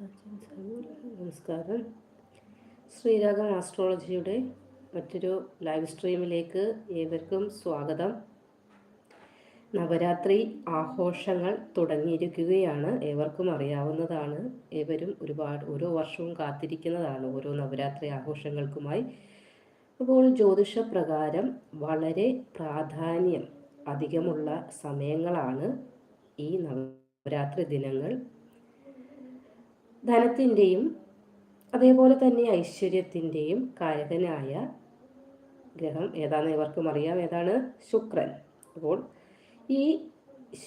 നമസ്കാരം. ശ്രീരാഗം ആസ്ട്രോളജിയുടെ മറ്റൊരു ലൈവ് സ്ട്രീമിലേക്ക് ഏവർക്കും സ്വാഗതം. നവരാത്രി ആഘോഷങ്ങൾ തുടങ്ങിയിരിക്കുകയാണ്. ഏവർക്കും അറിയാവുന്നതാണ്. ഏവരും ഒരുപാട് ഓരോ വർഷവും കാത്തിരിക്കുന്നതാണ് ഓരോ നവരാത്രി ആഘോഷങ്ങൾക്കുമായി. അപ്പോൾ ജ്യോതിഷ പ്രകാരം വളരെ പ്രാധാന്യം അധികമുള്ള സമയങ്ങളാണ് ഈ നവരാത്രി ദിനങ്ങൾ. ധനത്തിന്റെയും അതേപോലെ തന്നെ ഐശ്വര്യത്തിന്റെയും കാരകനായ ഗ്രഹം ഏതാണ് ഇവർക്കും അറിയാം. ഏതാണ്? ശുക്രൻ. അപ്പോൾ ഈ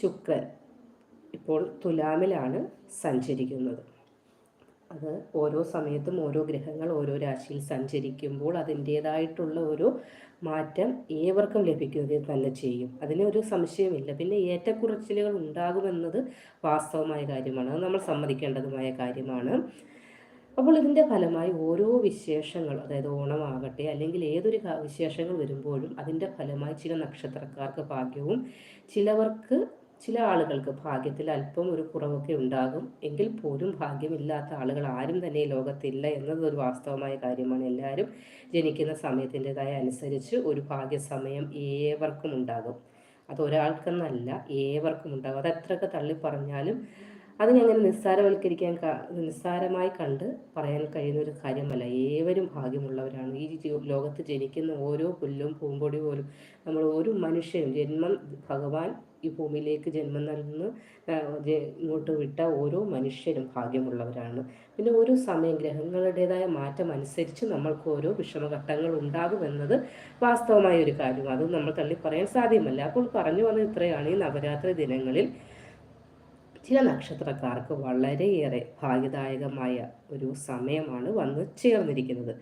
ശുക്രൻ ഇപ്പോൾ തുലാമിലാണ് സഞ്ചരിക്കുന്നത്. അത് ഓരോ സമയത്തും ഓരോ ഗ്രഹങ്ങൾ ഓരോ രാശിയിൽ സഞ്ചരിക്കുമ്പോൾ അതിന്റേതായിട്ടുള്ള ഒരു മാറ്റം ഏവർക്കും ലഭിക്കുക തന്നെ ചെയ്യും. അതിനൊരു സംശയമില്ല പിന്നെ ഏറ്റക്കുറച്ചിലുകൾ ഉണ്ടാകുമെന്നത് വാസ്തവമായ കാര്യമാണ്. അത് നമ്മൾ സമ്മതിക്കേണ്ടതുമായ കാര്യമാണ്. അപ്പോൾ ഇതിന്റെ ഫലമായി ഓരോ വിശേഷങ്ങൾ അതായത് ഓണമാകട്ടെ അല്ലെങ്കിൽ ഏതൊരു വിശേഷങ്ങൾ വരുമ്പോഴും അതിന്റെ ഫലമായി ചില നക്ഷത്രക്കാർക്ക് ഭാഗ്യവും ചിലവർക്ക് ചില ആളുകൾക്ക് ഭാഗ്യത്തിൽ അല്പം ഒരു കുറവൊക്കെ ഉണ്ടാകും. എങ്കിൽ പോലും ഭാഗ്യമില്ലാത്ത ആളുകൾ ആരും തന്നെ ലോകത്തില്ല എന്നത് ഒരു വാസ്തവമായ കാര്യമാണ്. എല്ലാവരും ജനിക്കുന്ന സമയത്തിന്റെതായ അനുസരിച്ച് ഒരു ഭാഗ്യസമയം ഏവർക്കും ഉണ്ടാകും. അത് ഒരാൾക്കെന്നല്ല ഏവർക്കും ഉണ്ടാകും. അത് എത്രയൊക്കെ തള്ളി പറഞ്ഞാലും അതിനങ്ങനെ നിസ്സാരവൽക്കരിക്കാൻ നിസ്സാരമായി കണ്ട് പറയാൻ കഴിയുന്ന ഒരു കാര്യമല്ല. ഏവരും ഭാഗ്യമുള്ളവരാണ്. ഈ ലോകത്ത് ജനിക്കുന്ന ഓരോ പുല്ലും പൂമ്പൊടി പോലും നമ്മൾ ഒരു മനുഷ്യനും ജന്മം ഭഗവാൻ ഈ ഭൂമിയിലേക്ക് ജന്മം നൽകുന്ന. ഇങ്ങോട്ട് വിട്ട ഓരോ മനുഷ്യരും ഭാഗ്യമുള്ളവരാണ്. പിന്നെ ഓരോ സമയം ഗ്രഹങ്ങളുടേതായ മാറ്റം അനുസരിച്ച് നമ്മൾക്ക് ഓരോ വിഷമഘട്ടങ്ങൾ ഉണ്ടാകുമെന്നത് വാസ്തവമായ ഒരു കാര്യമാണ്. അത് നമ്മൾ തള്ളി പറയാൻ സാധ്യമല്ല. അപ്പോൾ പറഞ്ഞു വന്നത് ഇത്രയാണ്. ഈ നവരാത്രി ദിനങ്ങളിൽ ചില നക്ഷത്രക്കാർക്ക് വളരെയേറെ ഭാഗ്യദായകമായ ഒരു സമയമാണ് വന്ന് ചേർന്നിരിക്കുന്നത്.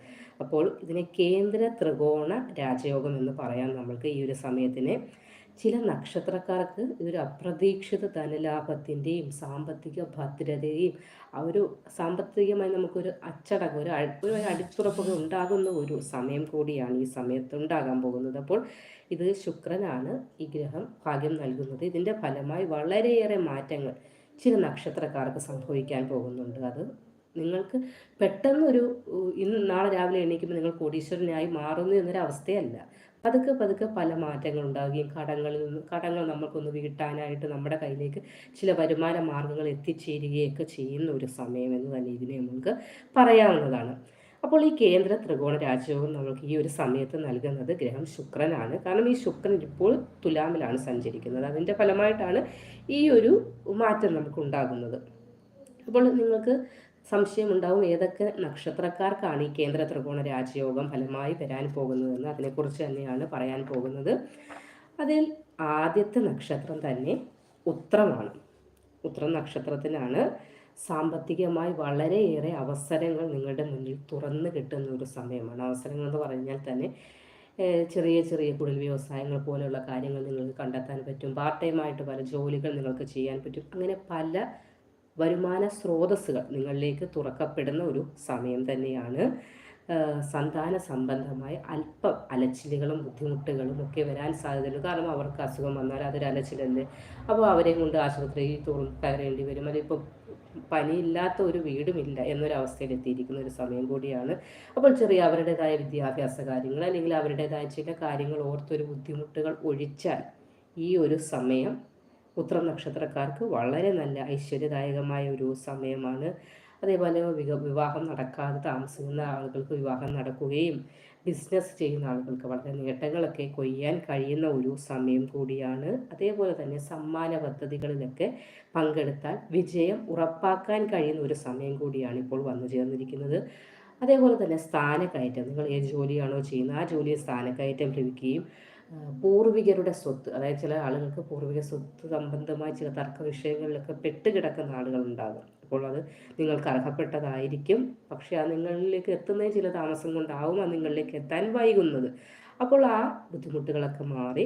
അപ്പോൾ ഇതിനെ കേന്ദ്ര ത്രികോണ രാജയോഗം എന്ന് പറയാം നമ്മൾക്ക് ഈ ഒരു സമയത്തിനെ ചില നക്ഷത്രക്കാർക്ക് ഇതൊരു അപ്രതീക്ഷിത ധനലാഭത്തിന്റെയും സാമ്പത്തിക ഭദ്രതയും ഒരു സാമ്പത്തികമായി നമുക്കൊരു അച്ചടക്കം ഒരു ഒരു അടിച്ചുറപ്പൊക്കെ ഉണ്ടാകുന്ന ഒരു സമയം കൂടിയാണ് ഈ സമയത്ത് ഉണ്ടാകാൻ പോകുന്നത്. അപ്പോൾ ഇത് ശുക്രനാണ് ഈ ഗ്രഹം ഭാഗ്യം നൽകുന്നത്. ഇതിന്റെ ഫലമായി വളരെയേറെ മാറ്റങ്ങൾ ചില നക്ഷത്രക്കാർക്ക് സംഭവിക്കാൻ പോകുന്നുണ്ട്. അത് നിങ്ങൾക്ക് പെട്ടെന്നൊരു ഇന്ന് നാളെ രാവിലെ എണീക്കുമ്പോൾ നിങ്ങൾ കോടീശ്വരനായി മാറുന്നു എന്നൊരു അവസ്ഥയല്ല പതുക്കെ പതുക്കെ പല മാറ്റങ്ങൾ ഉണ്ടാവുകയും കടങ്ങളിൽ നിന്ന് കടങ്ങൾ നമുക്കൊന്ന് വീട്ടാനായിട്ട് നമ്മുടെ കയ്യിലേക്ക് ചില വരുമാന മാർഗങ്ങൾ എത്തിച്ചേരുകയൊക്കെ ചെയ്യുന്ന ഒരു സമയം എന്ന് തന്നെ ഇതിനെ നമുക്ക് പറയാവുന്നതാണ്. അപ്പോൾ ഈ കേന്ദ്ര ത്രികോണ രാജ്യവും നമുക്ക് ഈ ഒരു സമയത്ത് നൽകുന്നത് ഗ്രഹം ശുക്രനാണ്. കാരണം ഈ ശുക്രൻ ഇപ്പോൾ തുലാമിലാണ് സഞ്ചരിക്കുന്നത്. അതിന്റെ ഫലമായിട്ടാണ് ഈ ഒരു മാറ്റം നമുക്ക് ഉണ്ടാകുന്നത്. അപ്പോൾ നിങ്ങൾക്ക് സംശയമുണ്ടാവും ഏതൊക്കെ നക്ഷത്രക്കാർക്കാണ് ഈ കേന്ദ്ര ത്രികോണ രാജയോഗം ഫലമായി വരാൻ പോകുന്നതെന്ന് അതിനെക്കുറിച്ച് തന്നെയാണ് പറയാൻ പോകുന്നത്. അതിൽ ആദ്യത്തെ നക്ഷത്രം തന്നെ ഉത്രമാണ് ഉത്ര നക്ഷത്രത്തിനാണ് സാമ്പത്തികമായി വളരെയേറെ അവസരങ്ങൾ നിങ്ങളുടെ മുന്നിൽ തുറന്നു കിട്ടുന്ന ഒരു സമയമാണ്. അവസരങ്ങൾ എന്ന് പറഞ്ഞാൽ തന്നെ ചെറിയ ചെറിയ കുടിൽ വ്യവസായങ്ങൾ പോലെയുള്ള കാര്യങ്ങൾ നിങ്ങൾക്ക് കണ്ടെത്താൻ പറ്റും. പാർട്ട് ടൈമായിട്ട് പല ജോലികൾ നിങ്ങൾക്ക് ചെയ്യാൻ പറ്റും. അങ്ങനെ പല വരുമാന സ്രോതസ്സുകൾ നിങ്ങളിലേക്ക് തുറക്കപ്പെടുന്ന ഒരു സമയം തന്നെയാണ്. സന്താന സംബന്ധമായ അല്പം അലച്ചിലുകളും ബുദ്ധിമുട്ടുകളും ഒക്കെ വരാൻ സാധ്യതയുണ്ട്. കാരണം അവർക്ക് അസുഖം വന്നാൽ അതൊരു അലച്ചിലല്ലേ. അപ്പോൾ അവരെ കൊണ്ട് ആശുപത്രിയിൽ തോറും വരും. അതിപ്പോൾ പനിയില്ലാത്ത ഒരു വീടുമില്ല എന്നൊരവസ്ഥയിലെത്തിയിരിക്കുന്ന ഒരു സമയം കൂടിയാണ്. അപ്പോൾ ചെറിയ അവരുടേതായ വിദ്യാഭ്യാസ കാര്യങ്ങൾ അല്ലെങ്കിൽ അവരുടേതായ ചില കാര്യങ്ങൾ ഓർത്തൊരു ബുദ്ധിമുട്ടുകൾ ഒഴിച്ചാൽ ഈ ഒരു സമയം ഉത്രം നക്ഷത്രക്കാർക്ക് വളരെ നല്ല ഐശ്വര്യദായകമായ ഒരു സമയമാണ്. അതേപോലെ വിവാഹം നടക്കാതെ താമസിക്കുന്ന ആളുകൾക്ക് വിവാഹം നടക്കുകയും ബിസിനസ് ചെയ്യുന്ന ആളുകൾക്ക് വളരെ നേട്ടങ്ങളൊക്കെ കൊയ്യാൻ കഴിയുന്ന ഒരു സമയം കൂടിയാണ്. അതേപോലെ തന്നെ സമ്മാന പദ്ധതികളിലൊക്കെ പങ്കെടുത്താൽ വിജയം ഉറപ്പാക്കാൻ കഴിയുന്ന ഒരു സമയം കൂടിയാണ് ഇപ്പോൾ വന്നു ചേർന്നിരിക്കുന്നത്. അതേപോലെ തന്നെ സ്ഥാനക്കയറ്റം. നിങ്ങൾ ഏത് ജോലിയാണോ ചെയ്യുന്നത് ആ ജോലിയിൽ സ്ഥാനക്കയറ്റം ലഭിക്കുകയും പൂർവികരുടെ സ്വത്ത് അതായത് ചില ആളുകൾക്ക് പൂർവിക സ്വത്ത് സംബന്ധമായ ചില തർക്ക വിഷയങ്ങളിലൊക്കെ പെട്ടുകിടക്കുന്ന ആളുകളുണ്ടാകും അപ്പോൾ അത് നിങ്ങൾക്ക് അർഹപ്പെട്ടതായിരിക്കും. പക്ഷെ ആ നിങ്ങളിലേക്ക് എത്തുന്നതിന് ചില താമസം കൊണ്ടാവും അത് നിങ്ങളിലേക്ക് എത്താൻ വൈകുന്നത്. അപ്പോൾ ആ ബുദ്ധിമുട്ടുകളൊക്കെ മാറി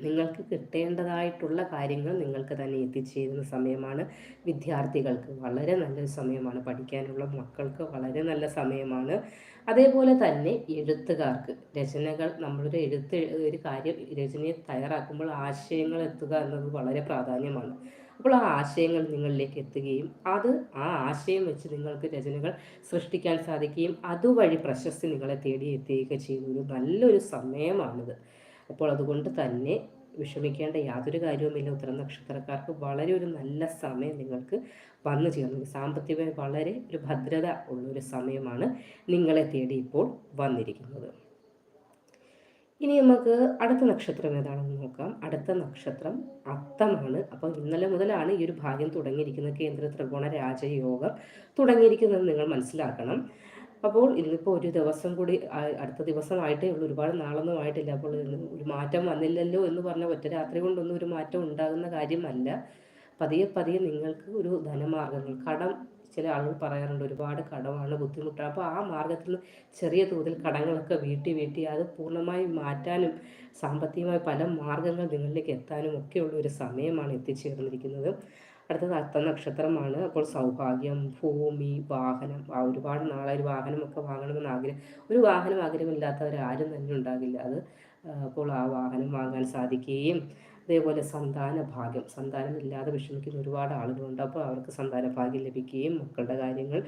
നിങ്ങൾക്ക് കിട്ടേണ്ടതായിട്ടുള്ള കാര്യങ്ങൾ നിങ്ങൾക്ക് തന്നെ എത്തിച്ചേരുന്ന സമയമാണ്. വിദ്യാർത്ഥികൾക്ക് വളരെ നല്ലൊരു സമയമാണ്. പഠിക്കാനുള്ള മക്കൾക്ക് വളരെ നല്ല സമയമാണ്. അതേപോലെ തന്നെ എഴുത്തുകാർക്ക് രചനകൾ നമ്മളൊരു എഴുത്ത് ഒരു കാര്യം രചനയെ തയ്യാറാക്കുമ്പോൾ ആശയങ്ങൾ എത്തുക എന്നത് വളരെ പ്രാധാന്യമാണ്. അപ്പോൾ ആ ആശയങ്ങൾ നിങ്ങളിലേക്ക് എത്തുകയും അത് ആ ആശയം വെച്ച് നിങ്ങൾക്ക് രചനകൾ സൃഷ്ടിക്കാൻ സാധിക്കുകയും അതുവഴി പ്രശസ്തി നിങ്ങളെ തേടി എത്തുകയൊക്കെ ചെയ്യുന്ന ഒരു നല്ലൊരു സമയമാണിത്. അപ്പോൾ അതുകൊണ്ട് തന്നെ വിഷമിക്കേണ്ട യാതൊരു കാര്യവുമില്ല. ഉത്തര നക്ഷത്രക്കാർക്ക് വളരെ ഒരു നല്ല സമയം നിങ്ങൾക്ക് വന്നു ചേർന്നു. സാമ്പത്തികമായി വളരെ ഒരു ഭദ്രത ഉള്ളൊരു സമയമാണ് നിങ്ങളെ തേടി ഇപ്പോൾ വന്നിരിക്കുന്നത്. ഇനി നമുക്ക് അടുത്ത നക്ഷത്രം ഏതാണെന്ന് നോക്കാം. അടുത്ത നക്ഷത്രം അത്തമാണ്. അപ്പോൾ ഇന്നലെ മുതലാണ് ഈ ഒരു ഭാഗ്യം തുടങ്ങിയിരിക്കുന്നത്. കേന്ദ്ര ത്രികോണ രാജയോഗം തുടങ്ങിയിരിക്കുന്നത് നിങ്ങൾ മനസ്സിലാക്കണം. അപ്പോൾ ഇന്നിപ്പോൾ ഒരു ദിവസം കൂടി അടുത്ത ദിവസമായിട്ടേ ഉള്ളൂ. ഒരുപാട് നാളൊന്നും ആയിട്ടില്ല. അപ്പോൾ ഒരു മാറ്റം വന്നില്ലല്ലോ എന്ന് പറഞ്ഞ ഒറ്റ രാത്രി കൊണ്ടൊന്നും ഒരു മാറ്റം ഉണ്ടാകുന്ന കാര്യമല്ല. പതിയെ പതിയെ നിങ്ങൾക്ക് ഒരു ധനമാർഗങ്ങൾ കടം ചില ആളുകൾ പറയാറുണ്ട് ഒരുപാട് കടമാണ് ബുദ്ധിമുട്ടാണ്. അപ്പോൾ ആ മാർഗത്തിൽ നിന്ന് ചെറിയ തോതിൽ കടങ്ങളൊക്കെ വീട്ടി വീട്ടി അത് പൂർണമായി മാറ്റാനും സാമ്പത്തികമായി പല മാർഗങ്ങൾ നിങ്ങളിലേക്ക് എത്താനും ഒക്കെയുള്ള ഒരു സമയമാണ് എത്തിച്ചേർന്നിരിക്കുന്നത്. അടുത്തത് അത്ത നക്ഷത്രമാണ്. അപ്പോൾ സൗഭാഗ്യം ഭൂമി വാഹനം. ഒരുപാട് നാളെ ഒരു വാഹനമൊക്കെ വാങ്ങണമെന്ന് ആഗ്രഹം. ഒരു വാഹനം ആഗ്രഹമില്ലാത്തവരാരും തന്നെ ഉണ്ടാകില്ല. അത് അപ്പോൾ ആ വാഹനം വാങ്ങാൻ സാധിക്കുകയും അതേപോലെ സന്താന ഭാഗ്യം സന്താനമില്ലാതെ വിഷമിക്കുന്ന ഒരുപാട് ആളുകളുണ്ട്. അപ്പോൾ അവർക്ക് സന്താന ഭാഗ്യം ലഭിക്കുകയും മക്കളുടെ കാര്യങ്ങൾ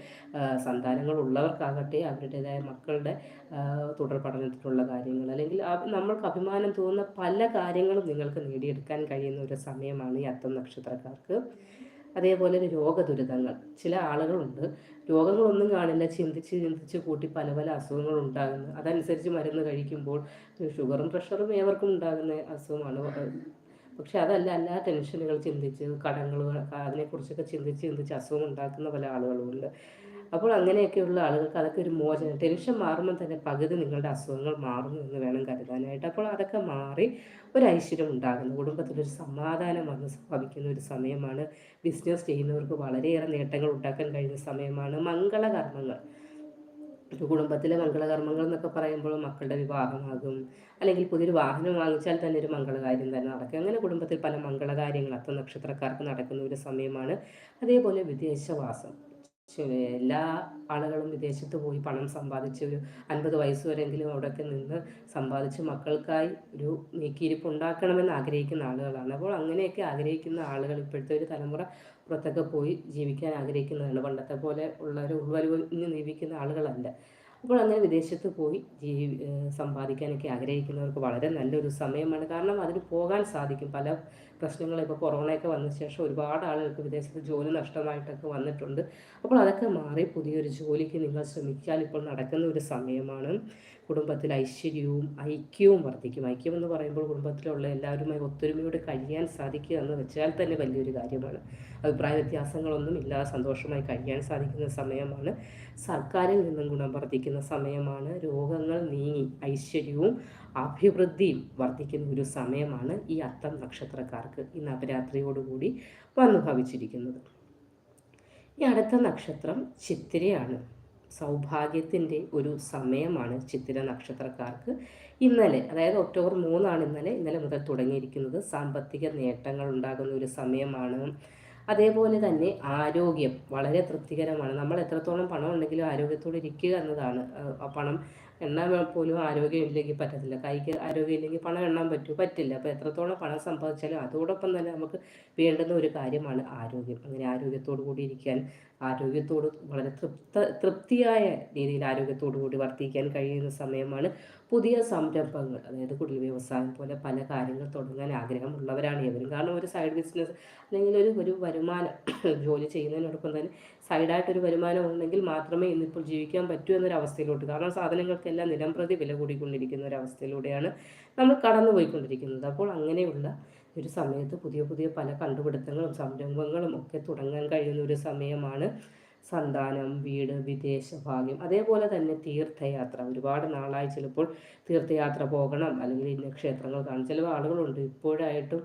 സന്താനങ്ങൾ ഉള്ളവർക്കാകട്ടെ അവരുടേതായ മക്കളുടെ തുടർ പഠനത്തിലുള്ള കാര്യങ്ങൾ. അല്ലെങ്കിൽ നമ്മൾക്ക് അഭിമാനം തോന്നുന്ന പല കാര്യങ്ങളും നിങ്ങൾക്ക് നേടിയെടുക്കാൻ കഴിയുന്ന ഒരു സമയമാണ് ഈ അത്തം നക്ഷത്രക്കാർക്ക്. അതേപോലെ രോഗദുരിതങ്ങൾ. ചില ആളുകളുണ്ട്. രോഗങ്ങളൊന്നും കാണില്ല. ചിന്തിച്ച് ചിന്തിച്ച് കൂട്ടി പല പല അസുഖങ്ങൾ ഉണ്ടാകുന്നു. അതനുസരിച്ച് മരുന്ന് കഴിക്കുമ്പോൾ ഷുഗറും പ്രഷറും ഏവർക്കും ഉണ്ടാകുന്ന അസുഖമാണ്. പക്ഷെ അതല്ല എല്ലാ ടെൻഷനുകൾ ചിന്തിച്ച് കടങ്ങൾ അതിനെക്കുറിച്ചൊക്കെ ചിന്തിച്ച് ചിന്തിച്ച് അസുഖം ഉണ്ടാക്കുന്ന പല ആളുകളുമുണ്ട് അപ്പോൾ അങ്ങനെയൊക്കെയുള്ള ആളുകൾക്ക് അതൊക്കെ ഒരു മോചനം ടെൻഷൻ മാറുമ്പോൾ തന്നെ പകുതി നിങ്ങളുടെ അസുഖങ്ങൾ മാറുന്നു എന്ന് വേണം കരുതാനായിട്ട്. അപ്പോൾ അതൊക്കെ മാറി ഒരു ഐശ്വര്യം ഉണ്ടാകുന്നു. കുടുംബത്തിലൊരു സമാധാനം വന്ന് സ്ഥാപിക്കുന്ന ഒരു സമയമാണ്. ബിസിനസ് ചെയ്യുന്നവർക്ക് വളരെയേറെ നേട്ടങ്ങൾ ഉണ്ടാക്കാൻ കഴിയുന്ന സമയമാണ്. മംഗളകർമ്മങ്ങൾ. ഒരു കുടുംബത്തിലെ മംഗളകർമ്മങ്ങൾ എന്നൊക്കെ പറയുമ്പോൾ മക്കളുടെ വിവാഹമാകും. അല്ലെങ്കിൽ പുതിയൊരു വാഹനം വാങ്ങിച്ചാൽ തന്നെ ഒരു മംഗളകാര്യം തന്നെ. നടക്കും അങ്ങനെ കുടുംബത്തിൽ പല മംഗളകാര്യങ്ങൾ അത്ത നക്ഷത്രക്കാർക്ക് നടക്കുന്ന ഒരു സമയമാണ്. അതേപോലെ വിദേശവാസം. എല്ലാ ആളുകളും വിദേശത്ത് പോയി പണം സമ്പാദിച്ച് ഒരു അൻപത് വയസ്സ് വരെങ്കിലും അവിടെയൊക്കെ നിന്ന് സമ്പാദിച്ച് മക്കൾക്കായി ഒരു നീക്കിയിരിപ്പ് ഉണ്ടാക്കണമെന്ന് ആഗ്രഹിക്കുന്ന ആളുകളാണ്. അപ്പോൾ അങ്ങനെയൊക്കെ ആഗ്രഹിക്കുന്ന ആളുകൾ ഇപ്പോഴത്തെ ഒരു തലമുറ പുറത്തൊക്കെ പോയി ജീവിക്കാൻ ആഗ്രഹിക്കുന്നതാണ്. പണ്ടത്തെ പോലെ ഉള്ള ഒരു ഉൾവലിഞ്ഞ് ജീവിക്കുന്ന ആളുകളല്ല. അപ്പോൾ അങ്ങനെ വിദേശത്ത് പോയി ജീവി സമ്പാദിക്കാനൊക്കെ ആഗ്രഹിക്കുന്നവർക്ക് വളരെ നല്ലൊരു സമയമാണ്. കാരണം അതിന് പോകാൻ സാധിക്കും. പല പ്രശ്നങ്ങൾ ഇപ്പോൾ കൊറോണയൊക്കെ വന്ന ശേഷം ഒരുപാട് ആളുകൾക്ക് വിദേശത്ത് ജോലി നഷ്ടമായിട്ടൊക്കെ വന്നിട്ടുണ്ട്. അപ്പോൾ അതൊക്കെ മാറി പുതിയൊരു ജോലിക്ക് നിങ്ങൾ ശ്രമിച്ചാൽ ഇപ്പോൾ നടക്കുന്ന ഒരു സമയമാണ്. കുടുംബത്തിൽ ഐശ്വര്യവും ഐക്യവും വർദ്ധിക്കും. ഐക്യം എന്ന് പറയുമ്പോൾ കുടുംബത്തിലുള്ള എല്ലാവരുമായി ഒത്തൊരുമയോടെ കഴിയാൻ സാധിക്കുക എന്ന് വെച്ചാൽ തന്നെ വലിയൊരു കാര്യമാണ്. അഭിപ്രായ വ്യത്യാസങ്ങളൊന്നും ഇല്ലാതെ സന്തോഷമായി കഴിയാൻ സാധിക്കുന്ന സമയമാണ്. സർക്കാരിൽ നിന്നും ഗുണം വർദ്ധിക്കുന്ന സമയമാണ്. രോഗങ്ങൾ നീങ്ങി ഐശ്വര്യവും അഭിവൃദ്ധിയും വർദ്ധിക്കുന്ന ഒരു സമയമാണ് ഈ അത്തം നക്ഷത്രക്കാർക്ക് ഈ നവരാത്രിയോടുകൂടി വന്നു ഭവിച്ചിരിക്കുന്നത് ഈ അടുത്ത നക്ഷത്രം ചിത്തിരയാണ്. സൗഭാഗ്യത്തിന്റെ ഒരു സമയമാണ് ചിത്തിര നക്ഷത്രക്കാർക്ക് ഇന്നലെ അതായത് ഒക്ടോബർ മൂന്നാണ് ഇന്നലെ ഇന്നലെ മുതൽ തുടങ്ങിയിരിക്കുന്നത്. സാമ്പത്തിക നേട്ടങ്ങൾ ഉണ്ടാകുന്ന ഒരു സമയമാണ്. അതേപോലെ തന്നെ ആരോഗ്യം വളരെ തൃപ്തികരമാണ്. നമ്മൾ എത്രത്തോളം പണം ഉണ്ടെങ്കിലും ആരോഗ്യത്തോടെ ഇരിക്കുക എന്നതാണ്. പണം എണ്ണാൻ പോലും ആരോഗ്യം ഇല്ലെങ്കിൽ പറ്റത്തില്ല. കൈക്ക് ആരോഗ്യം ഇല്ലെങ്കിൽ പണം എണ്ണാൻ പറ്റൂ പറ്റില്ല. അപ്പോൾ എത്രത്തോളം പണം സമ്പാദിച്ചാലും അതോടൊപ്പം തന്നെ നമുക്ക് വേണ്ടുന്ന ഒരു കാര്യമാണ് ആരോഗ്യം. അങ്ങനെ ആരോഗ്യത്തോടു കൂടി ഇരിക്കാൻ ആരോഗ്യത്തോട് വളരെ തൃപ്ത തൃപ്തിയായ രീതിയിൽ ആരോഗ്യത്തോടു കൂടി വർദ്ധിക്കാൻ കഴിയുന്ന സമയമാണ് പുതിയ സംരംഭങ്ങൾ. അതായത് കുടിൽ വ്യവസായം പോലെ പല കാര്യങ്ങൾ തുടങ്ങാൻ ആഗ്രഹമുള്ളവരാണ്. ഇവരും കാരണം ഒരു സൈഡ് ബിസിനസ് അല്ലെങ്കിൽ ഒരു ഒരു വരുമാനം ജോലി ചെയ്യുന്നതിനോടൊപ്പം തന്നെ സൈഡായിട്ടൊരു വരുമാനം ഉണ്ടെങ്കിൽ മാത്രമേ ഇന്നിപ്പോൾ ജീവിക്കാൻ പറ്റൂ എന്നൊരവസ്ഥയിലോട്ട്. കാരണം സാധനങ്ങൾക്കെല്ലാം നിലംപ്രതി വില കൂടിക്കൊണ്ടിരിക്കുന്ന ഒരവസ്ഥയിലൂടെയാണ് നമ്മൾ കടന്നുപോയിക്കൊണ്ടിരിക്കുന്നത്. അപ്പോൾ അങ്ങനെയുള്ള ഒരു സമയത്ത് പുതിയ പുതിയ പല കണ്ടുപിടുത്തങ്ങളും സംരംഭങ്ങളും ഒക്കെ തുടങ്ങാൻ കഴിയുന്ന ഒരു സമയമാണ് സന്താനം വീട് വിദേശ ഭാഗ്യം. അതേപോലെ തന്നെ തീർത്ഥയാത്ര. ഒരുപാട് നാളായി ചിലപ്പോൾ തീർത്ഥയാത്ര പോകണം അല്ലെങ്കിൽ ഇന്ന ക്ഷേത്രങ്ങൾ കാണും. ചില ആളുകളുണ്ട് ഇപ്പോഴായിട്ടും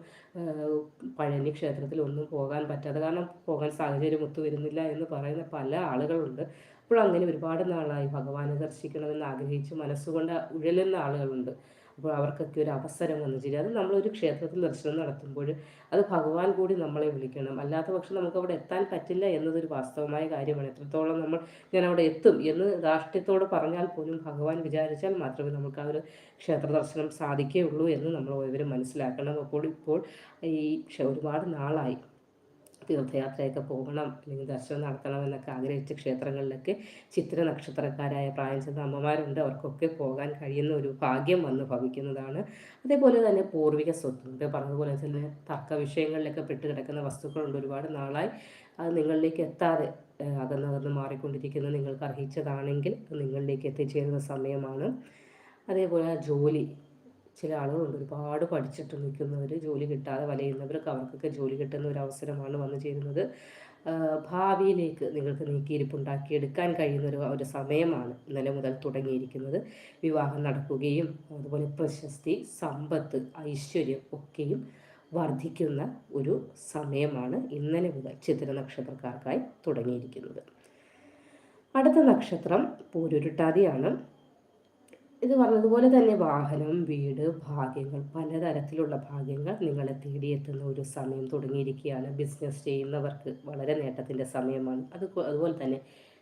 പഴനി ക്ഷേത്രത്തിൽ ഒന്നും പോകാൻ പറ്റാതെ കാരണം പോകാൻ സാഹചര്യം ഒത്തു വരുന്നില്ല എന്ന് പറയുന്ന പല ആളുകളുണ്ട്. അപ്പോൾ അങ്ങനെ ഒരുപാട് നാളായി ഭഗവാനെ ദർശിക്കണമെന്ന് ആഗ്രഹിച്ച് മനസ്സുകൊണ്ട് ഉഴലുന്ന ആളുകളുണ്ട്. അപ്പോൾ അവർക്കൊക്കെ ഒരു അവസരം വന്നു ചേരും അത് നമ്മളൊരു ക്ഷേത്രത്തിൽ ദർശനം നടത്തുമ്പോൾ അത് ഭഗവാൻ കൂടി നമ്മളെ വിളിക്കണം. അല്ലാത്ത പക്ഷം നമുക്ക് അവിടെ എത്താൻ പറ്റില്ല എന്നതൊരു വാസ്തവമായ കാര്യമാണ്. എത്രത്തോളം നമ്മൾ ഞാൻ അവിടെ എത്തും എന്ന് രാഷ്ട്രീയത്തോട് പറഞ്ഞാൽ പോലും ഭഗവാൻ വിചാരിച്ചാൽ മാത്രമേ നമുക്ക് ആ ഒരു ക്ഷേത്ര ദർശനം സാധിക്കുകയുള്ളൂ എന്ന് നമ്മൾ ഓരോരും മനസ്സിലാക്കണം. അപ്പോൾ ഇപ്പോൾ ഈ ഒരുപാട് നാളായി. തീർത്ഥയാത്രയൊക്കെ പോകണം അല്ലെങ്കിൽ ദർശനം നടത്തണം എന്നൊക്കെ ആഗ്രഹിച്ച ക്ഷേത്രങ്ങളിലൊക്കെ ചിത്ര നക്ഷത്രക്കാരായ പ്രായം ചെന്ന അമ്മമാരുണ്ട്. അവർക്കൊക്കെ പോകാൻ കഴിയുന്ന ഒരു ഭാഗ്യം വന്ന് ഭവിക്കുന്നതാണ്. അതേപോലെ തന്നെ പൂർവിക സ്വത്തുണ്ട് പറഞ്ഞതുപോലെ തന്നെ തർക്ക വിഷയങ്ങളിലൊക്കെ പെട്ട് കിടക്കുന്ന വസ്തുക്കളുണ്ട്. ഒരുപാട് നാളായി അത് നിങ്ങളിലേക്ക് എത്താതെ അകന്നകന്ന് മാറിക്കൊണ്ടിരിക്കുന്ന നിങ്ങൾക്ക് അർഹിച്ചതാണെങ്കിൽ നിങ്ങളിലേക്ക് എത്തിച്ചേരുന്ന സമയമാണ്. അതേപോലെ ജോലി ചില ആളുകളുണ്ട്. ഒരുപാട് പഠിച്ചിട്ട് നിൽക്കുന്നവർ ജോലി കിട്ടാതെ വലയുന്നവർക്ക് അവർക്കൊക്കെ ജോലി കിട്ടുന്ന ഒരു അവസരമാണ് വന്നു ചേരുന്നത്. ഭാവിയിലേക്ക് നിങ്ങൾക്ക് നീക്കിയിരിപ്പുണ്ടാക്കിയെടുക്കാൻ കഴിയുന്ന ഒരു ഒരു സമയമാണ് ഇന്നലെ മുതൽ തുടങ്ങിയിരിക്കുന്നത്. വിവാഹം നടക്കുകയും അതുപോലെ പ്രശസ്തി സമ്പത്ത് ഐശ്വര്യം ഒക്കെയും വർദ്ധിക്കുന്ന ഒരു സമയമാണ് ഇന്നലെ മുതൽ ചിത്ര നക്ഷത്രക്കാർക്കായി തുടങ്ങിയിരിക്കുന്നത്. അടുത്ത നക്ഷത്രം പൂരുരുട്ടാതിയാണ്. ഇത് പറഞ്ഞതുപോലെ തന്നെ വാഹനം വീട് ഭാഗ്യങ്ങൾ പലതരത്തിലുള്ള ഭാഗ്യങ്ങൾ നിങ്ങളെ തേടിയെത്തുന്ന ഒരു സമയം തുടങ്ങിയിരിക്കുകയാണ്. ബിസിനസ് ചെയ്യുന്നവർക്ക് വളരെ നേട്ടത്തിന്റെ സമയമാണ്. അത് അതുപോലെ തന്നെ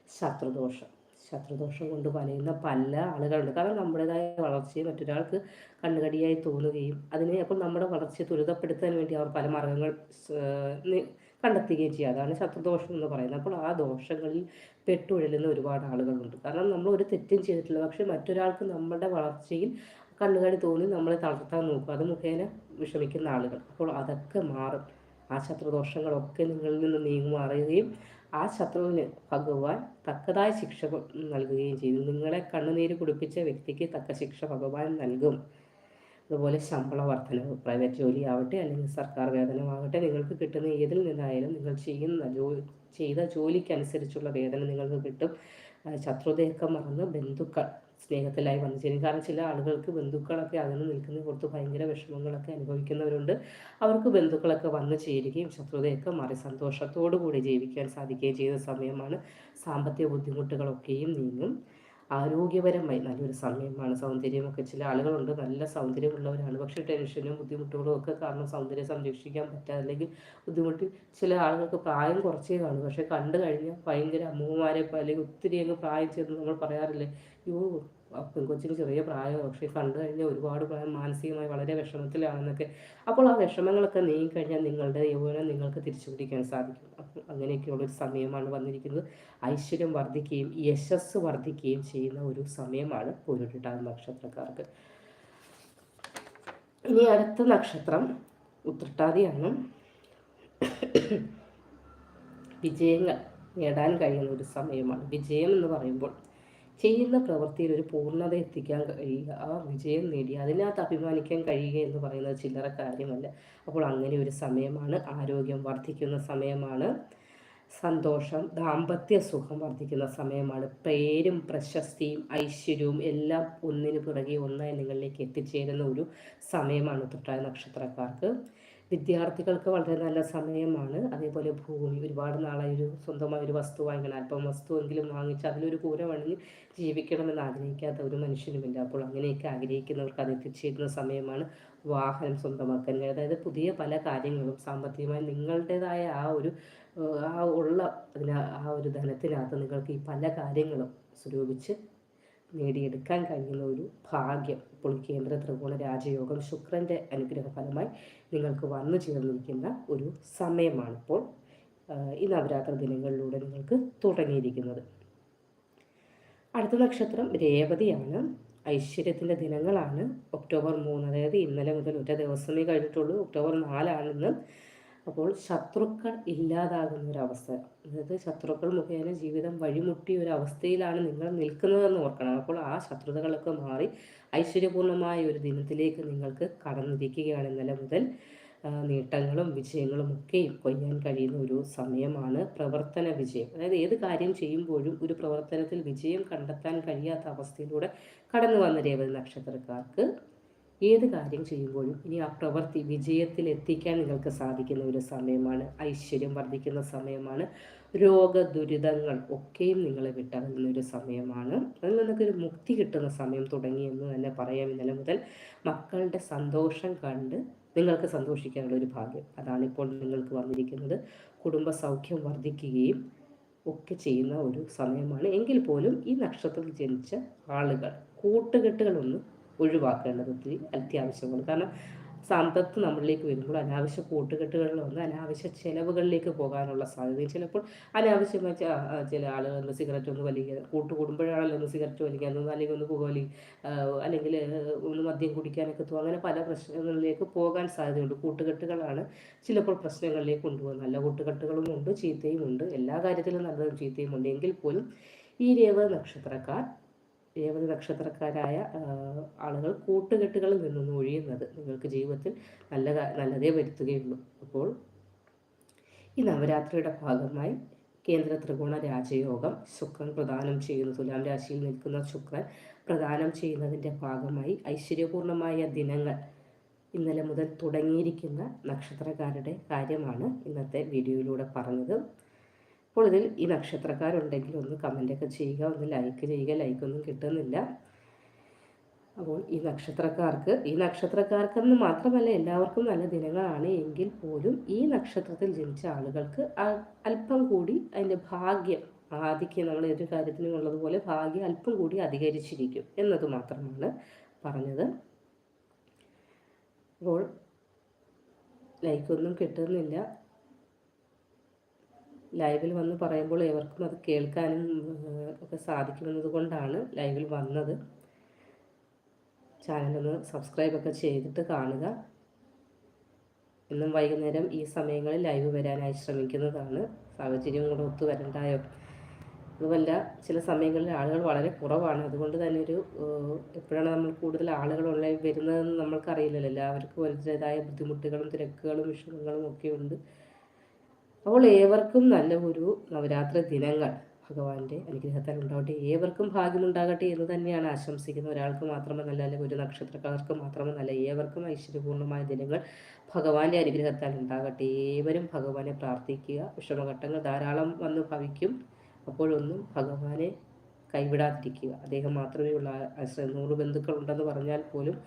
ശത്രുദോഷം. ശത്രുദോഷം കൊണ്ട് വലയുന്ന പല ആളുകളുണ്ട്. കാരണം നമ്മുടേതായ വളർച്ചയെ മറ്റൊരാൾക്ക് കണ്ണുകടിയായി തോന്നുകയും അതിനെ അപ്പോൾ നമ്മുടെ വളർച്ചയെ ത്വരിതപ്പെടുത്താൻ വേണ്ടി അവർ പല മാർഗങ്ങൾ കണ്ടെത്തുകയും ചെയ്യുക അതാണ് ശത്രുദോഷം എന്ന് പറയുന്നത്. അപ്പോൾ ആ ദോഷങ്ങളിൽ പെട്ടുഴലുന്ന ഒരുപാട് ആളുകളുണ്ട്. കാരണം നമ്മൾ ഒരു തെറ്റും ചെയ്തിട്ടില്ല. പക്ഷെ മറ്റൊരാൾക്ക് നമ്മുടെ വളർച്ചയിൽ കണ്ണുകടി തോന്നി നമ്മളെ തളർത്താൻ നോക്കും. അത് മുഖേന വിഷമിക്കുന്ന ആളുകൾ. അപ്പോൾ അതൊക്കെ മാറും. ആ ശത്രുദോഷങ്ങളൊക്കെ നിങ്ങളിൽ നിന്ന് നീങ്ങുമാറുകയും ആ ശത്രുവിന് ഭഗവാൻ തക്കതായ ശിക്ഷ നൽകുകയും ചെയ്യും. നിങ്ങളെ കണ്ണുനീര് കുടിപ്പിച്ച വ്യക്തിക്ക് തക്ക ശിക്ഷ ഭഗവാൻ നൽകും. അതുപോലെ ശമ്പള വർധനവ് പ്രൈവറ്റ് ജോലി ആവട്ടെ അല്ലെങ്കിൽ സർക്കാർ വേതനമാവട്ടെ നിങ്ങൾക്ക് കിട്ടുന്ന ഏതിൽ നിന്നായാലും നിങ്ങൾ ചെയ്യുന്ന ജോലി ചെയ്ത ജോലിക്കനുസരിച്ചുള്ള വേതനം നിങ്ങൾക്ക് കിട്ടും. ശത്രുതയൊക്കെ മറന്ന് ബന്ധുക്കൾ സ്നേഹത്തിലായി വന്നു ചേരും കാരണം ചില ആളുകൾക്ക് ബന്ധുക്കളൊക്കെ അകന്ന് നിൽക്കുന്ന പുറത്ത് ഭയങ്കര വിഷമങ്ങളൊക്കെ അനുഭവിക്കുന്നവരുണ്ട്. അവർക്ക് ബന്ധുക്കളൊക്കെ വന്നു ചേരുകയും ശത്രുതയൊക്കെ മാറി സന്തോഷത്തോടു കൂടി ജീവിക്കാൻ സാധിക്കുകയും ചെയ്ത സമയമാണ് സാമ്പത്തിക ബുദ്ധിമുട്ടുകളൊക്കെയും നീങ്ങും. ആരോഗ്യപരമായി നല്ലൊരു സമയമാണ്. സൗന്ദര്യമൊക്കെ ചില ആളുകളുണ്ട്. നല്ല സൗന്ദര്യമുള്ളവരാണ്. പക്ഷേ ടെൻഷനും ബുദ്ധിമുട്ടുകളും ഒക്കെ കാരണം സൗന്ദര്യം സംരക്ഷിക്കാൻ പറ്റാതെ അല്ലെങ്കിൽ ബുദ്ധിമുട്ട് ചില ആളുകൾക്ക് പ്രായം കുറച്ചേ കാണും. പക്ഷേ കണ്ടു കഴിഞ്ഞാൽ ഭയങ്കര അമ്മൂമാരെ അല്ലെങ്കിൽ ഒത്തിരി അങ്ങ് പ്രായം ചെന്ന് നമ്മൾ പറയാറില്ലേ യോ പെൺകൊച്ചിന് ചെറിയ പ്രായം പക്ഷേ കണ്ടു കഴിഞ്ഞാൽ ഒരുപാട് പ്രായം മാനസികമായി വളരെ വിഷമത്തിലാണെന്നൊക്കെ. അപ്പോൾ ആ വിഷമങ്ങളൊക്കെ നീങ്ങിക്കഴിഞ്ഞാൽ നിങ്ങളുടെ യൗവനം നിങ്ങൾക്ക് തിരിച്ചു പിടിക്കാൻ സാധിക്കും. അപ്പോൾ അങ്ങനെയൊക്കെയുള്ളൊരു സമയമാണ് വന്നിരിക്കുന്നത്. ഐശ്വര്യം വർദ്ധിക്കുകയും യശസ് വർദ്ധിക്കുകയും ചെയ്യുന്ന ഒരു സമയമാണ് പൂരുരുട്ടാതി നക്ഷത്രക്കാർക്ക്. ഇനി അടുത്ത നക്ഷത്രം ഉത്രട്ടാതിയാണ്. വിജയങ്ങൾ നേടാൻ കഴിയുന്ന ഒരു സമയമാണ്. വിജയം എന്ന് പറയുമ്പോൾ ചെയ്യുന്ന പ്രവൃത്തിയിൽ ഒരു പൂർണത എത്തിക്കാൻ കഴിയുക. ആ വിജയം നേടി അതിനകത്ത് അഭിമാനിക്കാൻ കഴിയുക എന്ന് പറയുന്നത് ചില്ലറ കാര്യമല്ല. അപ്പോൾ അങ്ങനെ ഒരു സമയമാണ്. ആരോഗ്യം വർദ്ധിക്കുന്ന സമയമാണ്. സന്തോഷം ദാമ്പത്യ സുഖം വർദ്ധിക്കുന്ന സമയമാണ്. പേരും പ്രശസ്തിയും ഐശ്വര്യവും എല്ലാം ഒന്നിനു പുറകെ ഒന്നായി നിങ്ങളിലേക്ക് എത്തിച്ചേരുന്ന ഒരു സമയമാണ് തൊട്ടായ നക്ഷത്രക്കാർക്ക്. വിദ്യാർത്ഥികൾക്ക് വളരെ നല്ല സമയമാണ്. അതേപോലെ ഭൂമി ഒരുപാട് നാളായി ഒരു സ്വന്തമായ ഒരു വസ്തു വാങ്ങിക്കണം. അല്പം വസ്തു എങ്കിലും വാങ്ങിച്ച് അതിലൊരു കൂര വണിഞ്ഞ് ജീവിക്കണമെന്ന് ആഗ്രഹിക്കാത്ത ഒരു മനുഷ്യനുമില്ല. അപ്പോൾ അങ്ങനെയൊക്കെ ആഗ്രഹിക്കുന്നവർക്ക് അത് എത്തിച്ചേരുന്ന സമയമാണ് വാഹനം സ്വന്തമാക്കാൻ. അതായത് പുതിയ പല കാര്യങ്ങളും സാമ്പത്തികമായി നിങ്ങളുടേതായ ആ ഒരു ആ ഉള്ള അതിന് ആ ഒരു ധനത്തിനകത്ത് നിങ്ങൾക്ക് ഈ പല കാര്യങ്ങളും സ്വരൂപിച്ച് നേടിയെടുക്കാൻ കഴിയുന്ന ഒരു ഭാഗ്യം. ഇപ്പോൾ കേന്ദ്ര ത്രികോണ രാജയോഗം ശുക്രന്റെ അനുഗ്രഹ ഫലമായി നിങ്ങൾക്ക് വന്നു ചേർന്നിരിക്കുന്ന ഒരു സമയമാണ് ഇപ്പോൾ ഈ നവരാത്രി ദിനങ്ങളിലൂടെ നിങ്ങൾക്ക് തുടങ്ങിയിരിക്കുന്നത്. അടുത്ത നക്ഷത്രം രേവതിയാണ്. ഐശ്വര്യത്തിന്റെ ദിനങ്ങളാണ്. ഒക്ടോബർ മൂന്ന് അതായത് ഇന്നലെ മുതൽ ഒറ്റ ദിവസമേ കഴിഞ്ഞിട്ടുള്ളൂ. ഒക്ടോബർ നാലാണെന്ന് അപ്പോൾ ശത്രുക്കൾ ഇല്ലാതാകുന്ന ഒരവസ്ഥ അതായത് ശത്രുക്കൾ മുഖേന ജീവിതം വഴിമുട്ടിയ ഒരു അവസ്ഥയിലാണ് നിങ്ങൾ നിൽക്കുന്നതെന്ന് ഓർക്കണം. അപ്പോൾ ആ ശത്രുതകളൊക്കെ മാറി ഐശ്വര്യപൂർണമായ ഒരു ദിനത്തിലേക്ക് നിങ്ങൾക്ക് കടന്നിരിക്കുകയാണ്. ഇന്നലെ മുതൽ നേട്ടങ്ങളും വിജയങ്ങളും ഒക്കെ കൊയ്യാൻ കഴിയുന്ന ഒരു സമയമാണ് പ്രവർത്തന വിജയം. അതായത് ഏത് കാര്യം ചെയ്യുമ്പോഴും ഒരു പ്രവർത്തനത്തിൽ വിജയം കണ്ടെത്താൻ കഴിയാത്ത അവസ്ഥയിലൂടെ കടന്നു വന്ന രേവതി നക്ഷത്രക്കാർക്ക് ഏത് കാര്യം ചെയ്യുമ്പോഴും ഇനി ആ പ്രവൃത്തി വിജയത്തിൽ എത്തിക്കാൻ നിങ്ങൾക്ക് സാധിക്കുന്ന ഒരു സമയമാണ്. ഐശ്വര്യം വർദ്ധിക്കുന്ന സമയമാണ്. രോഗ ദുരിതങ്ങൾ ഒക്കെയും നിങ്ങളെ വിട്ടകലുന്ന ഒരു സമയമാണ്. അതിൽ നിന്നൊക്കെ മുക്തി കിട്ടുന്ന സമയം തുടങ്ങി എന്ന് തന്നെ പറയാം ഇന്നലെ മുതൽ. മക്കളുടെ സന്തോഷം കണ്ട് നിങ്ങൾക്ക് സന്തോഷിക്കാനുള്ള ഒരു ഭാഗ്യം. അതാണ് ഇപ്പോൾ നിങ്ങൾക്ക് വന്നിരിക്കുന്നത്. കുടുംബ സൗഖ്യം വർദ്ധിക്കുകയും ഒക്കെ ചെയ്യുന്ന ഒരു സമയമാണ്. എങ്കിൽ പോലും ഈ നക്ഷത്രത്തിൽ ജനിച്ച ആളുകൾ കൂട്ടുകെട്ടുകളൊന്നും ഒഴിവാക്കേണ്ടത് ഒത്തിരി അത്യാവശ്യമാണ്. കാരണം സമ്പത്ത് നമ്മളിലേക്ക് വരുമ്പോൾ അനാവശ്യ കൂട്ടുകെട്ടുകളിൽ വന്ന് അനാവശ്യ ചിലവുകളിലേക്ക് പോകാനുള്ള സാധ്യത. ചിലപ്പോൾ അനാവശ്യമായി ചില ആളുകൾ സിഗരറ്റ് ഒന്ന് വലിക്കുക കൂട്ടുകൂടുമ്പോഴാണല്ലോ ഒന്ന് സിഗരറ്റ് വലിക്കുക അല്ലെങ്കിൽ ഒന്ന് പുകവലി അല്ലെങ്കിൽ ഒന്ന് മദ്യം കുടിക്കാനൊക്കെ തോന്നും. അങ്ങനെ പല പ്രശ്നങ്ങളിലേക്ക് പോകാൻ സാധ്യതയുണ്ട്. കൂട്ടുകെട്ടുകളാണ് ചിലപ്പോൾ പ്രശ്നങ്ങളിലേക്ക് കൊണ്ടുപോകുന്നത്. നല്ല കൂട്ടുകെട്ടുകളും ഉണ്ട് ചീത്തയും ഉണ്ട്. എല്ലാ കാര്യത്തിലും നല്ലതും ചീത്തയും ഉണ്ട്. എങ്കിൽ പോലും ഈ രേവ നക്ഷത്രക്കാർ രേവതി നക്ഷത്രക്കാരായ ആളുകൾ കൂട്ടുകെട്ടുകളിൽ നിന്നൊന്നും ഒഴിയുന്നത് നിങ്ങൾക്ക് ജീവിതത്തിൽ നല്ല നല്ലതേ വരുത്തുകയുള്ളൂ. അപ്പോൾ ഈ നവരാത്രിയുടെ ഭാഗമായി കേന്ദ്ര ത്രികോണ രാജയോഗം ശുക്രൻ പ്രദാനം ചെയ്യുന്നു. തുലാം രാശിയിൽ നിൽക്കുന്ന ശുക്രൻ പ്രദാനം ചെയ്യുന്നതിന്റെ ഭാഗമായി ഐശ്വര്യപൂർണമായ ദിനങ്ങൾ ഇന്നലെ മുതൽ തുടങ്ങിയിരിക്കുന്ന നക്ഷത്രക്കാരുടെ കാര്യമാണ് ഇന്നത്തെ വീഡിയോയിലൂടെ പറഞ്ഞത്. അപ്പോൾ ഇതിൽ ഈ നക്ഷത്രക്കാരുണ്ടെങ്കിൽ ഒന്ന് കമന്റൊക്കെ ചെയ്യുക ഒന്ന് ലൈക്ക് ചെയ്യുക ലൈക്കൊന്നും കിട്ടുന്നില്ല. അപ്പോൾ ഈ നക്ഷത്രക്കാർക്ക് ഈ നക്ഷത്രക്കാർക്കെന്ന് മാത്രമല്ല എല്ലാവർക്കും നല്ല ദിനങ്ങളാണ് എങ്കിൽ പോലും ഈ നക്ഷത്രത്തിൽ ജനിച്ച ആളുകൾക്ക് അല്പം കൂടി അതിന്റെ ഭാഗ്യം ആധിക്യം നമ്മൾ ഏതൊരു കാര്യത്തിനും ഉള്ളതുപോലെ ഭാഗ്യം അല്പം കൂടി അധികരിച്ചിരിക്കും എന്നത് മാത്രമാണ് പറഞ്ഞത്. അപ്പോൾ ലൈക്കൊന്നും കിട്ടുന്നില്ല. ലൈവിൽ വന്ന് പറയുമ്പോൾ ഏവർക്കും അത് കേൾക്കാനും ഒക്കെ സാധിക്കുമെന്നത് കൊണ്ടാണ് ലൈവിൽ വന്നത്. ചാനലൊന്ന് സബ്സ്ക്രൈബൊക്കെ ചെയ്തിട്ട് കാണുക. എന്നും വൈകുന്നേരം ഈ സമയങ്ങളിൽ ലൈവ് വരാനായി ശ്രമിക്കുന്നതാണ്. സാഹചര്യം കൂടെ ഒത്തു വരണ്ടായോ? അതുമല്ല ചില സമയങ്ങളിൽ ആളുകൾ വളരെ കുറവാണ്. അതുകൊണ്ട് തന്നെ ഒരു എപ്പോഴാണ് നമ്മൾ കൂടുതൽ ആളുകൾ ഓൺലൈൻ വരുന്നതെന്ന് നമ്മൾക്കറിയില്ലല്ലോ. എല്ലാവർക്കും അവരുടേതായ ബുദ്ധിമുട്ടുകളും തിരക്കുകളും വിഷമങ്ങളും ഒക്കെ ഉണ്ട്. അപ്പോൾ ഏവർക്കും നല്ല ഒരു നവരാത്രി ദിനങ്ങൾ ഭഗവാന്റെ അനുഗ്രഹത്താൽ ഉണ്ടാവട്ടെ. ഏവർക്കും ഭാഗ്യമുണ്ടാകട്ടെ എന്ന് തന്നെയാണ് ആശംസിക്കുന്നത് ഒരാൾക്ക് മാത്രമല്ല അല്ലെങ്കിൽ ഒരു നക്ഷത്രക്കാർക്ക് മാത്രമല്ല ഏവർക്കും ഐശ്വര്യപൂർണമായ ദിനങ്ങൾ ഭഗവാന്റെ അനുഗ്രഹത്താൽ ഉണ്ടാകട്ടെ. ഏവരും ഭഗവാനെ പ്രാർത്ഥിക്കുക. വിഷമഘട്ടങ്ങൾ ധാരാളം വന്ന് ഭവിക്കും. അപ്പോഴൊന്നും ഭഗവാനെ കൈവിടാതിരിക്കുക. അദ്ദേഹം മാത്രമേ ഉള്ള ആശ്രയം നൂറ് ബന്ധുക്കൾ ഉണ്ടെന്ന് പറഞ്ഞാൽ പോലും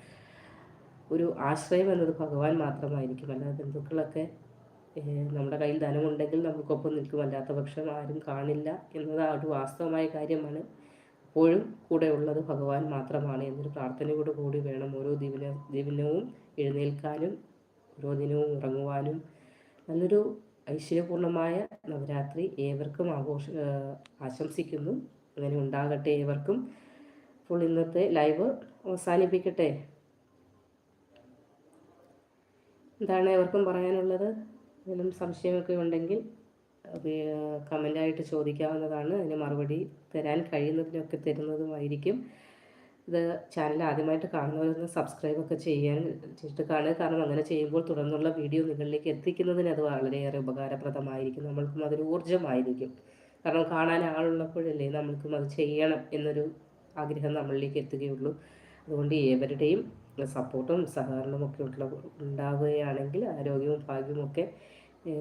ഒരു ആശ്രയം എന്നത് ഭഗവാൻ മാത്രമായിരിക്കും. അല്ലാതെ ബന്ധുക്കളൊക്കെ നമ്മുടെ കയ്യിൽ ധനമുണ്ടെങ്കിൽ നമുക്കൊപ്പം നിൽക്കും. അല്ലാത്ത പക്ഷം ആരും കാണില്ല എന്നത് ഒരു വാസ്തവമായ കാര്യമാണ്. എപ്പോഴും കൂടെ ഉള്ളത് ഭഗവാൻ മാത്രമാണ് എന്നൊരു പ്രാർത്ഥനയോട് കൂടി വേണം ഓരോ ദിവന ദിവനവും എഴുന്നേൽക്കാനും ഓരോ ദിനവും ഉറങ്ങുവാനും. നല്ലൊരു ഐശ്വര്യപൂർണമായ നവരാത്രി ഏവർക്കും ആഘോഷ ആശംസിക്കുന്നു. അങ്ങനെ ഉണ്ടാകട്ടെ ഏവർക്കും. അപ്പോൾ ഇന്നത്തെ ലൈവ് അവസാനിപ്പിക്കട്ടെ? എന്താണ് ഏവർക്കും പറയാനുള്ളത്? എന്തെങ്കിലും സംശയമൊക്കെ ഉണ്ടെങ്കിൽ കമന്റായിട്ട് ചോദിക്കാവുന്നതാണ്. അതിന് മറുപടി തരാൻ കഴിയുന്നതിനൊക്കെ തരുന്നതുമായിരിക്കും. ഇത് ചാനൽ ആദ്യമായിട്ട് കാണുന്നവരൊന്ന് സബ്സ്ക്രൈബൊക്കെ ചെയ്യാൻ ചെയ്തിട്ട് കാണുക. കാരണം അങ്ങനെ ചെയ്യുമ്പോൾ തുടർന്നുള്ള വീഡിയോ നിങ്ങളിലേക്ക് എത്തിക്കുന്നതിന് അത് വളരെയേറെ ഉപകാരപ്രദമായിരിക്കും. നമ്മൾക്കും അതൊരു ഊർജമായിരിക്കും. കാരണം കാണാൻ ആളുള്ളപ്പോഴല്ലേ നമ്മൾക്കും അത് ചെയ്യണം എന്നൊരു ആഗ്രഹം നമ്മളിലേക്ക് എത്തുകയുള്ളൂ. അതുകൊണ്ട് ഏവരുടെയും സപ്പോർട്ടും സഹകരണവും ഒക്കെ ഉള്ള ഉണ്ടാവുകയാണെങ്കിൽ ആരോഗ്യവും ഭാഗ്യവുമൊക്കെ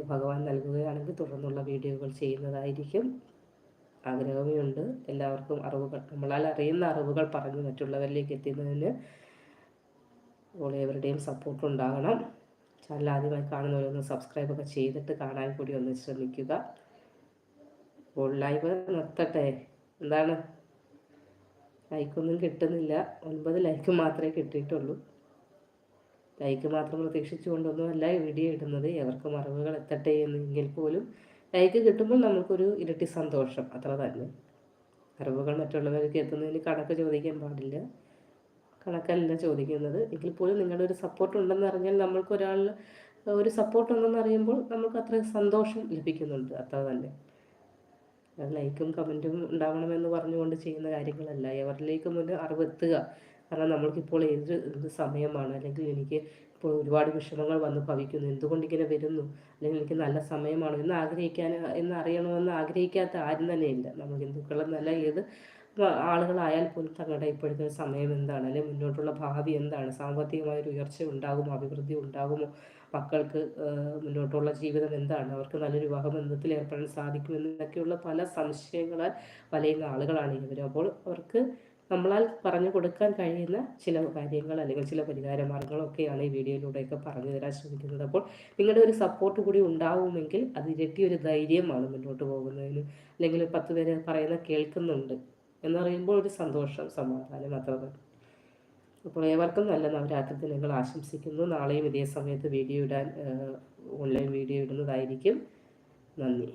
ഭഗവാൻ നൽകുകയാണെങ്കിൽ തുടർന്നുള്ള വീഡിയോകൾ ചെയ്യുന്നതായിരിക്കും. ആഗ്രഹമേ ഉണ്ട് എല്ലാവർക്കും അറിവുകൾ നമ്മളാൽ അറിയുന്ന അറിവുകൾ പറഞ്ഞ് മറ്റുള്ളവരിലേക്ക് എത്തുന്നതിന് ഓളേവരുടെയും സപ്പോർട്ട് ഉണ്ടാകണം. ചാനൽ ആദ്യമായി കാണുന്നവരൊന്ന് സബ്സ്ക്രൈബൊക്കെ ചെയ്തിട്ട് കാണാൻ കൂടി ഒന്ന് ശ്രമിക്കുക. അപ്പോൾ ലൈവ് നിർത്തട്ടെ. എന്താണ്? ലൈക്കൊന്നും കിട്ടുന്നില്ല. ഒൻപത് ലൈക്ക് മാത്രമേ കിട്ടിയിട്ടുള്ളൂ. ലൈക്ക് മാത്രം പ്രതീക്ഷിച്ചുകൊണ്ടൊന്നുമല്ല വീഡിയോ ഇടുന്നത്. എവർക്കും അറിവുകൾ എത്തട്ടെ എന്നെങ്കിൽ പോലും ലൈക്ക് കിട്ടുമ്പോൾ നമുക്കൊരു ഇരട്ടി സന്തോഷം. അത്ര തന്നെ. അറിവുകൾ മറ്റുള്ളവർക്ക് എത്തുന്നതിന് കണക്ക് ചോദിക്കാൻ പാടില്ല. കണക്കല്ല ചോദിക്കുന്നത്. എങ്കിൽ പോലും നിങ്ങളുടെ ഒരു സപ്പോർട്ട് ഉണ്ടെന്ന് അറിഞ്ഞാൽ നമ്മൾക്ക് ഒരാൾ ഒരു സപ്പോർട്ട് ഉണ്ടെന്ന് അറിയുമ്പോൾ നമുക്ക് അത്രയും സന്തോഷം ലഭിക്കുന്നുണ്ട്. അത്ര തന്നെ. ലൈക്കും കമന്റും ഉണ്ടാവണമെന്ന് പറഞ്ഞുകൊണ്ട് ചെയ്യുന്ന കാര്യങ്ങളല്ല. എവരിലേക്കും ഒരു അറിവെത്തുക. കാരണം നമ്മൾക്കിപ്പോൾ ഏത് സമയമാണ്? അല്ലെങ്കിൽ എനിക്ക് ഇപ്പോൾ ഒരുപാട് വിഷമങ്ങൾ വന്ന് ഭവിക്കുന്നു. എന്തുകൊണ്ട് ഇങ്ങനെ വരുന്നു? അല്ലെങ്കിൽ എനിക്ക് നല്ല സമയമാണ് എന്ന് ആഗ്രഹിക്കാൻ എന്ന് അറിയണമെന്ന് ആഗ്രഹിക്കാത്ത ആരും തന്നെയില്ല. നമ്മൾ ഹിന്ദുക്കളെന്നല്ല ഏത് ആളുകളായാൽ പോലും തങ്ങളുടെ ഇപ്പോഴത്തെ സമയം എന്താണ്? അല്ലെങ്കിൽ മുന്നോട്ടുള്ള ഭാവി എന്താണ്? സാമ്പത്തികമായൊരു ഉയർച്ച ഉണ്ടാകുമോ? അഭിവൃദ്ധി ഉണ്ടാകുമോ? മക്കൾക്ക് മുന്നോട്ടുള്ള ജീവിതം എന്താണ്? അവർക്ക് നല്ലൊരു വിവാഹ ബന്ധത്തിൽ ഏർപ്പെടാൻ സാധിക്കുമെന്നൊക്കെയുള്ള പല സംശയങ്ങളാൽ വലയുന്ന ആളുകളാണ് ഇവർ. അപ്പോൾ അവർക്ക് നമ്മളാൽ പറഞ്ഞു കൊടുക്കാൻ കഴിയുന്ന ചില കാര്യങ്ങൾ അല്ലെങ്കിൽ ചില പരിഹാര മാർഗങ്ങളൊക്കെയാണ് ഈ വീഡിയോയിലൂടെയൊക്കെ പറഞ്ഞു തരാൻ ശ്രമിക്കുന്നത്. അപ്പോൾ നിങ്ങളുടെ ഒരു സപ്പോർട്ട് കൂടി ഉണ്ടാവുമെങ്കിൽ അത് ഇരട്ടി ഒരു ധൈര്യമാണ് മുന്നോട്ട് പോകുന്നതിന് അല്ലെങ്കിൽ പത്ത് പേര് പറയുന്ന കേൾക്കുന്നുണ്ട് എന്നറിയുമ്പോൾ ഒരു സന്തോഷം സമാധാനം അത്ര അപ്പോൾ ഏവർക്കും നല്ല നവരാത്രി ദിനങ്ങൾ ആശംസിക്കുന്നു. നാളെയും ഇതേ സമയത്ത് വീഡിയോ ഇടാൻ ഓൺലൈൻ വീഡിയോ ഇടുന്നതായിരിക്കും. നന്ദി.